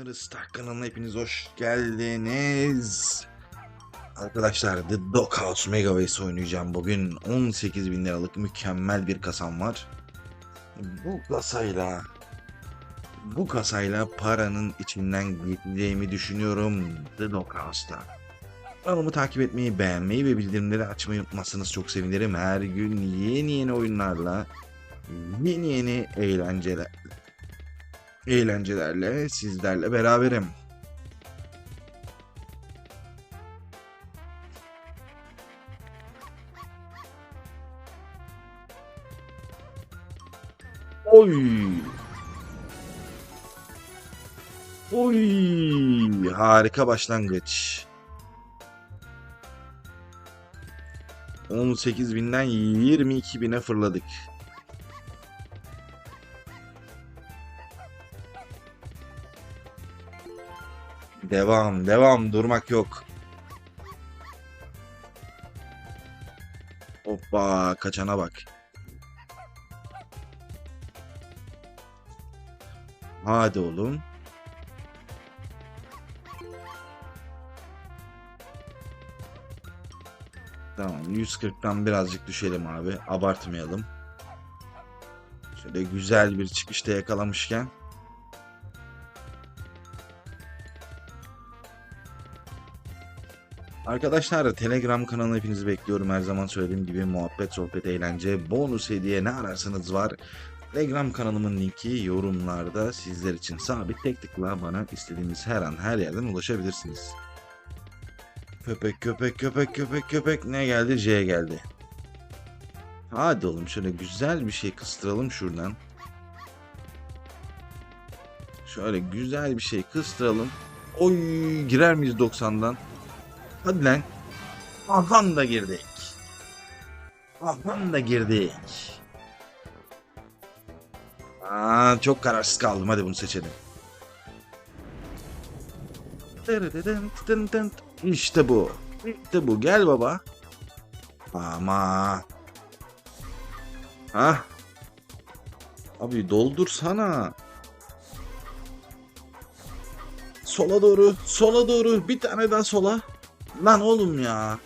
Oyunları Star kanalına hepiniz hoş geldiniz. Arkadaşlar The Doghouse Mega Race oynayacağım bugün. 18 bin liralık mükemmel bir kasam var. Bu kasayla bu kasayla paranın içinden geçeceğimi düşünüyorum The Doghouse'da. Kanalımı takip etmeyi, beğenmeyi ve bildirimleri açmayı unutmazsanız çok sevinirim. Her gün yeni yeni oyunlarla, yeni yeni eğlenceler, eğlencelerle sizlerle beraberim. Oy! Oy! Harika başlangıç. 18 binden 22 bine fırladık. Devam, devam, durmak yok. Hoppa, kaçana bak. Hadi oğlum. Tamam, 140'tan birazcık düşelim abi. Abartmayalım. Şöyle güzel bir çıkışta yakalamışken. Arkadaşlar Telegram kanalına hepinizi bekliyorum. Her zaman söylediğim gibi muhabbet, sohbet, eğlence, bonus hediye ne ararsanız var. Telegram kanalımın linki yorumlarda sizler için sabit. Tek tıkla bana istediğiniz her an her yerden ulaşabilirsiniz. Köpek köpek köpek köpek köpek ne geldi? J geldi. Hadi oğlum şöyle güzel bir şey kıstıralım şuradan. Şöyle güzel bir şey kıstıralım. Oy girer miyiz 90'dan? Hadi lan. Ahan da girdik. Ahan da girdik. Aa, çok kararsız kaldım. Hadi bunu seçelim. İşte bu. İşte bu. Gel baba. Ama. Ha? Abi doldursana. Sola doğru. Sola doğru. Bir tane daha sola. Lan oğlum ya.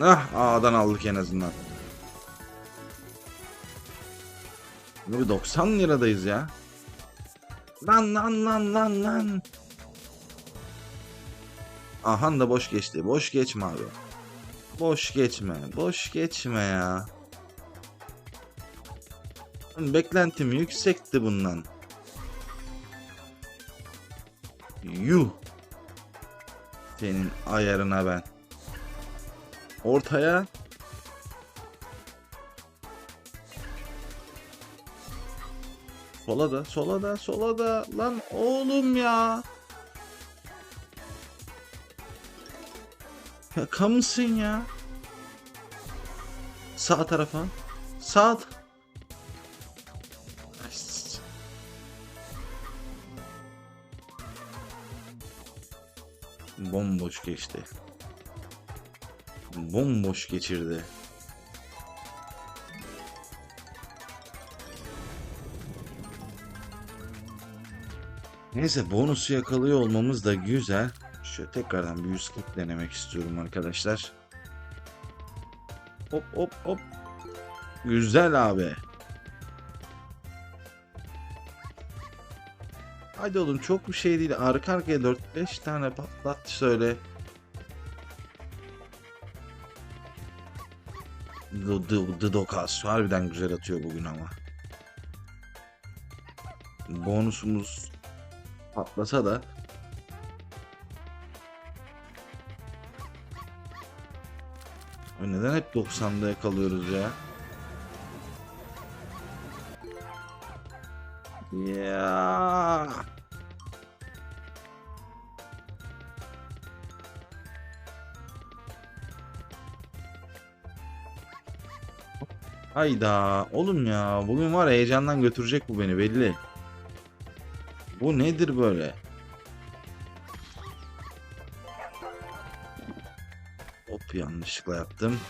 Ah A'dan aldık en azından. Abi 90 liradayız ya. Lan lan lan lan lan. Ahan da boş geçti. Boş geçme abi. Boş geçme. Boş geçme ya. Beklentim yüksekti bundan. Yuh. Senin ayarına ben. Ortaya. Sola da, sola da, sola da. Lan oğlum ya. Şaka mısın ya? Sağ tarafa. Sağ. Bomboş geçti. Bomboş geçirdi. Neyse bonusu yakalıyor olmamız da güzel. Şöyle tekrardan bir 140 denemek istiyorum arkadaşlar. Hop hop hop. Güzel abi. Hadi oğlum çok bir şey değil. Arka arkaya 4-5 tane patlat şöyle. The, Dokas harbiden güzel atıyor bugün ama. Bonusumuz patlasa da Neden hep 90'da yakalıyoruz ya? Ya. Hayda oğlum ya bugün var heyecandan götürecek bu beni belli. Bu nedir böyle? Hop yanlışlıkla yaptım.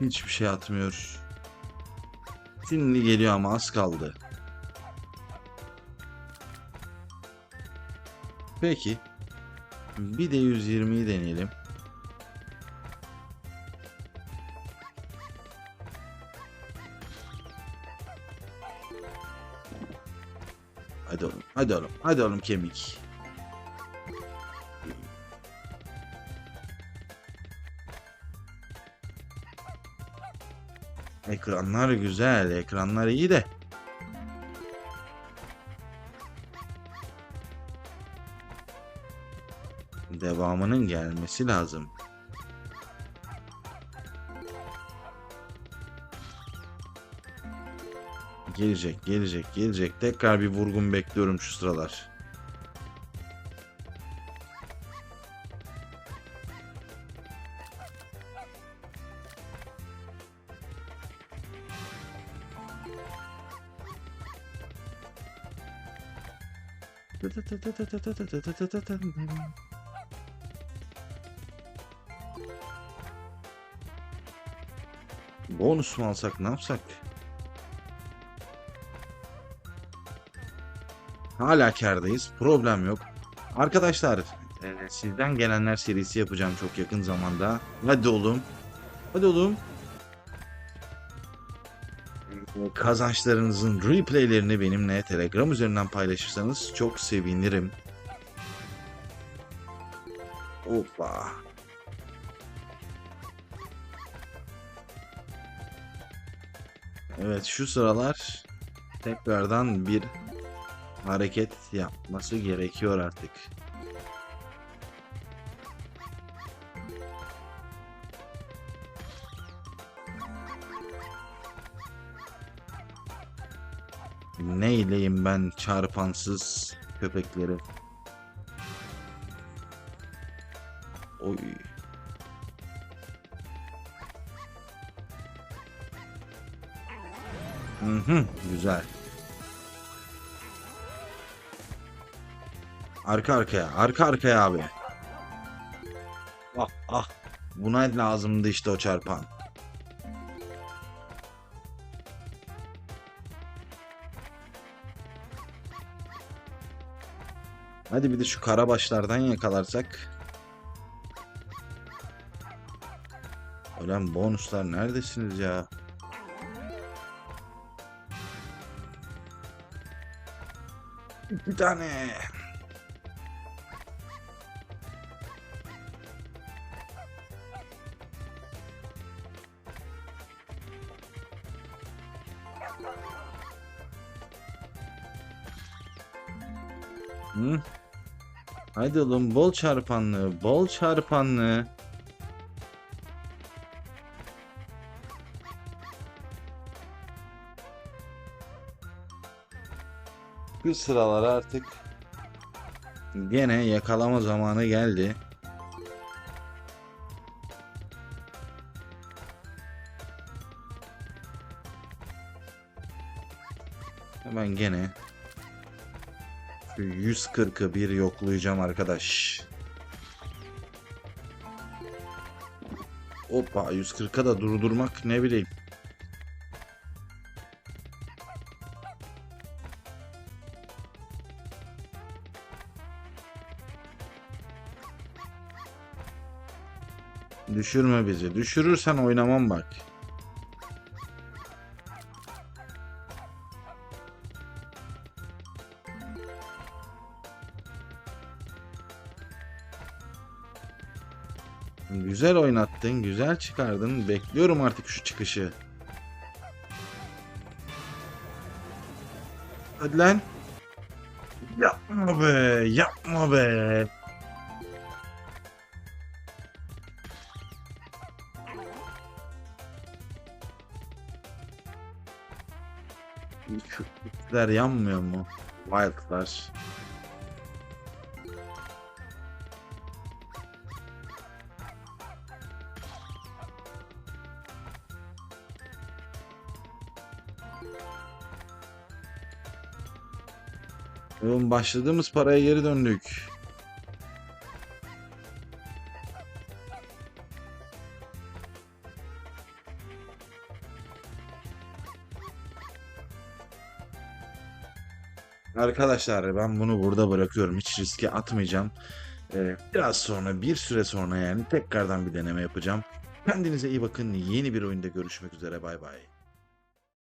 Hiçbir şey atmıyor. Şimdi geliyor ama az kaldı. Peki. Bir de 120'yi deneyelim. Hadi oğlum, hadi oğlum, hadi oğlum kemik. Ekranlar güzel, ekranlar iyi de. Devamının gelmesi lazım. Gelecek, gelecek, gelecek. Tekrar bir vurgun bekliyorum şu sıralar. Bonus mu alsak ne yapsak? Hala kârdayız. Problem yok. Arkadaşlar e, sizden gelenler serisi yapacağım çok yakın zamanda. Hadi oğlum. Hadi oğlum. Kazançlarınızın replaylerini benimle Telegram üzerinden paylaşırsanız çok sevinirim. Hoppa. Evet şu sıralar tekrardan bir hareket yapması gerekiyor artık. Neyleyim ben çarpansız köpekleri? Oy. Hı hı, güzel. Arka arkaya, arka arkaya abi. Ah ah. Buna lazımdı işte o çarpan. Hadi bir de şu karabaşlardan yakalarsak. Ulan bonuslar neredesiniz ya? Bir tane. Hı? Haydi oğlum bol çarpanlı, bol çarpanlı. Bu sıralar artık gene yakalama zamanı geldi. Hemen gene şu 140'ı bir yoklayacağım arkadaş. Hoppa 140'a da durdurmak ne bileyim. Düşürme bizi. Düşürürsen oynamam bak. Güzel oynattın, güzel çıkardın. Bekliyorum artık şu çıkışı. Hadi lan. Yapma be, yapma be. Küçükler yanmıyor mu? Wildlar. Oğlum başladığımız paraya geri döndük. Arkadaşlar ben bunu burada bırakıyorum. Hiç riske atmayacağım. Ee, biraz sonra bir süre sonra yani tekrardan bir deneme yapacağım. Kendinize iyi bakın. Yeni bir oyunda görüşmek üzere. Bay bay.